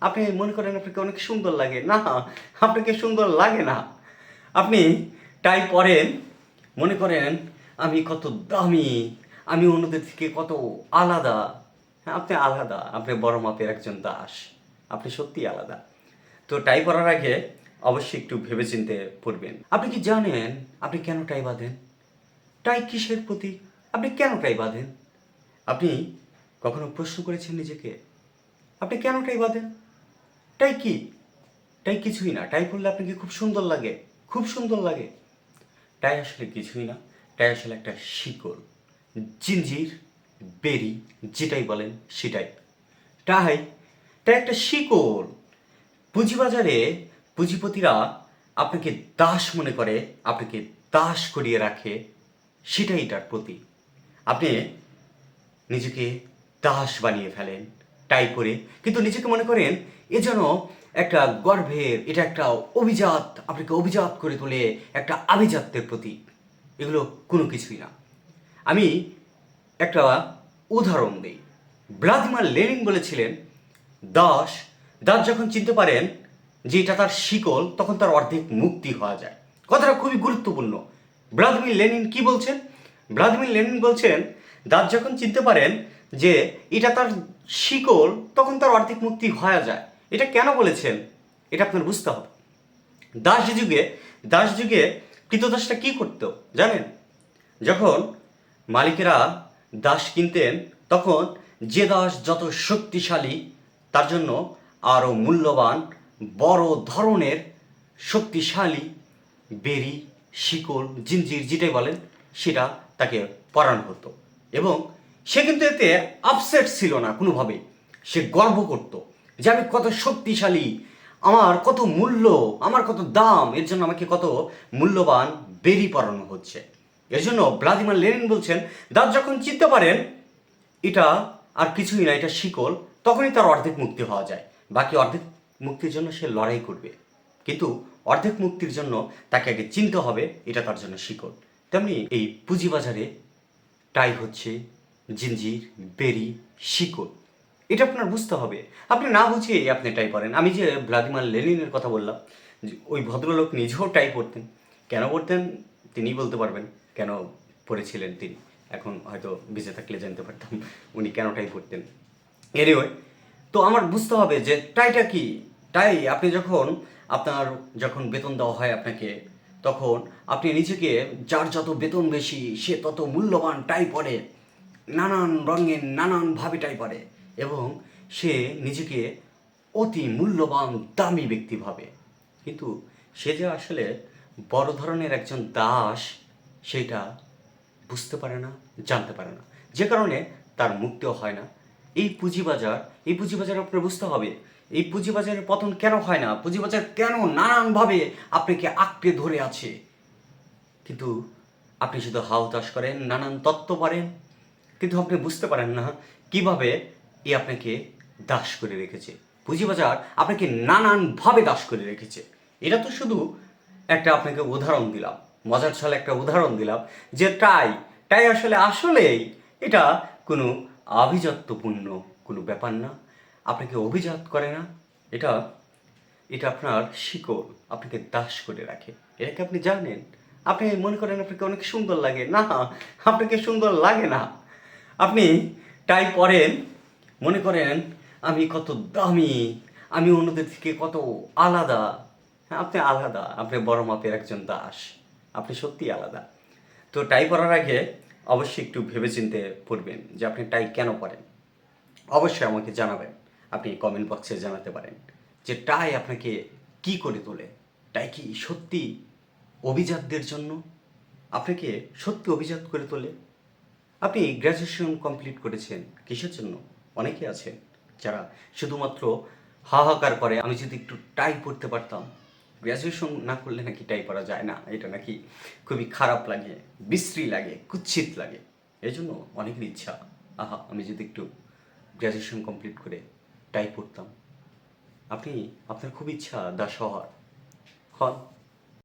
আপনি মনে করেন আপনাকে অনেক সুন্দর লাগে। না, আপনাকে সুন্দর লাগে না। আপনি টাই পরেন মনে করেন আমি কত দামি, আমি অন্যদের থেকে কত আলাদা। হ্যাঁ আপনি আলাদা, আপনি বড় মাপের একজন দাস, আপনি সত্যি আলাদা। তো টাই পরার আগে অবশ্যই একটু ভেবেচিন্তে পড়বেন। আপনি কি জানেন আপনি কেন টাই বাঁধেন? টাই কিসের প্রতি? আপনি কেন টাই বাঁধেন? আপনি কখনো প্রশ্ন করেছেন নিজেকে? আপনি কেন টাই বাঁধেন? টাই কি? টাই কিছুই না। টাই পরলে আপনাকে খুব সুন্দর লাগে। খুব সুন্দর লাগে। টাই আসলে কিছুই না। টাই আসলে একটা শিকড়। জিঞ্জির, বেরি, যেটাই বলেন সেটাই। টাই টাই একটা শিকল পুঁজিবাজারে পুঁজিপতিরা আপনাকে দাস মনে করে, আপনাকে দাস করিয়ে রাখে, সেটাই তার প্রতি। আপনি নিজেকে দাস বানিয়ে ফেলেন। টাই করে কিন্তু নিজেকে মনে করেন, এ যেন একটা গর্ভের, এটা একটা অভিজাত, আপনাকে অভিজাত করে তোলে একটা আভিজাত্যের প্রতীক। এগুলো কোনো কিছুই না। আমি একটা উদাহরণ দিই। ভ্লাদিমার লেনিন বলেছিলেন, দাস দাস যখন চিনতে পারেন যে এটা তার শিকল, তখন তার অর্ধেক মুক্তি হওয়া যায়। কথাটা খুবই গুরুত্বপূর্ণ। ভ্লাদিমির লেনিন কি বলছেন? ভ্লাদিমির লেনিন বলছেন, দাস যখন চিনতে পারেন যে এটা তার শিকল তখন তার অর্ধেক মুক্তি হওয়া যায়। এটা কেন বলেছেন? এটা আপনার বুঝতে হবে। দাস যুগে দাস যুগে কৃতদাসটা কি করতো জানেন? যখন মালিকেরা দাস কিনতেন, তখন যে দাস যত শক্তিশালী, তার জন্য আরও মূল্যবান, বড় ধরনের শক্তিশালী বেরি শিকল জিঞ্জির, যেটাই বলেন, সেটা তাকে পরানো হতো। এবং সে কিন্তু এতে আপসেট ছিল না কোনোভাবে। সে গর্ব করত যে আমি কত শক্তিশালী, আমার কত মূল্য, আমার কত দাম, এর জন্য আমাকে কত মূল্যবান বেরি পড়ানো হচ্ছে। এর জন্য ভ্লাদিমির লেনিন বলছেন, দাস যখন চিনতে পারেন এটা আর কিছুই না, এটা শিকল, তখনই তার অর্ধেক মুক্তি হওয়া যায়। বাকি অর্ধেক মুক্তির জন্য সে লড়াই করবে। কিন্তু অর্ধেক মুক্তির জন্য তাকে আগে চিনতে হবে, এটা তার জন্য শিকল। তেমনি এই পুঁজিবাজারে টাই হচ্ছে জিঞ্জির বেরি শিকল। এটা আপনার বুঝতে হবে। আপনি না বুঝিয়েই আপনি টাই পরেন আমি যে ভ্লাদিমির লেনিনের কথা বললাম, যে ওই ভদ্রলোক নিজেও টাই পরতেন কেন পরতেন তিনিই বলতে পারবেন কেন পড়েছিলেন তিনি। এখন হয়তো বেঁচে থাকলে জানতে পারতাম উনি কেন টাই পরতেন এনিওয়ে তো আমার বুঝতে হবে যে টাইটা কি? টাই আপনি যখন আপনার যখন বেতন দেওয়া হয় আপনাকে, তখন আপনি নিজেকে যার যত বেতন বেশি, সে তত মূল্যবান টাই পরে নানান রঙের নানানভাবে টাই পরে এবং সে নিজেকে অতি মূল্যবান, দামি ব্যক্তি ভাবে। কিন্তু সে যে আসলে বড় ধরনের একজন দাস, সেটা বুঝতে পারে না, জানতে পারে না। যে কারণে তার মুক্তিও হয় না। এই পুঁজিবাজার এই পুঁজিবাজার আপনার বুঝতে হবে, এই পুঁজিবাজারের পতন কেন হয় না? পুঁজিবাজার কেন নানানভাবে আপনাকে আঁকড়ে ধরে আছে? কিন্তু আপনি শুধু হাওতাস করেন, নানান তত্ত্ব পারেন কিন্তু আপনি বুঝতে পারেন না কীভাবে এ আপনাকে দাস করে রেখেছে। পুঁজিবাজার আপনাকে নানানভাবে দাস করে রেখেছে। এটা তো শুধু একটা আপনাকে উদাহরণ দিলাম, মজার ছলে একটা উদাহরণ দিলাম যে টাই টাই আসলে আসলেই এটা কোনো আভিজাত্যপূর্ণ কোনো ব্যাপার না। আপনাকে অভিজাত করে না, এটা এটা আপনার শিকড় আপনাকে দাস করে রাখে। এটাকে আপনি জানেন? আপনি মনে করেন আপনাকে অনেক সুন্দর লাগে? না, আপনাকে সুন্দর লাগে না। আপনি টাই পরেন মনে করেন, আমি কত দামি, আমি অন্যদের থেকে কত আলাদা। হ্যাঁ আপনি আলাদা, আপনি বড় মাপের একজন দাস, আপনি সত্যি আলাদা। তো টাই পরার আগে অবশ্যই একটু ভেবেচিন্তে পড়বেন যে আপনি টাই কেন পরেন অবশ্যই আমাকে জানাবেন, আপনি কমেন্ট বক্সে জানাতে পারেন যে টাই আপনাকে কি করে তোলে টাই কি সত্যি অভিজাতদের জন্য? আপনাকে সত্যি অভিজাত করে তোলে? আপনি গ্র্যাজুয়েশন কমপ্লিট করেছেন কিসের জন্য? অনেকে আছেন যারা শুধুমাত্র হাহাকার করে, আমি যদি একটু টাই পড়তে পারতাম। গ্র্যাজুয়েশন না করলে নাকি টাই পরা যায় না, এটা নাকি খুবই খারাপ লাগে, বিশ্রী লাগে, কুচ্ছিত লাগে। এই জন্য অনেকের ইচ্ছা, আহা, আমি যদি একটু গ্র্যাজুয়েশন কমপ্লিট করে টাই পড়তাম। আপনি, আপনার খুব ইচ্ছা দাস হওয়ার হন।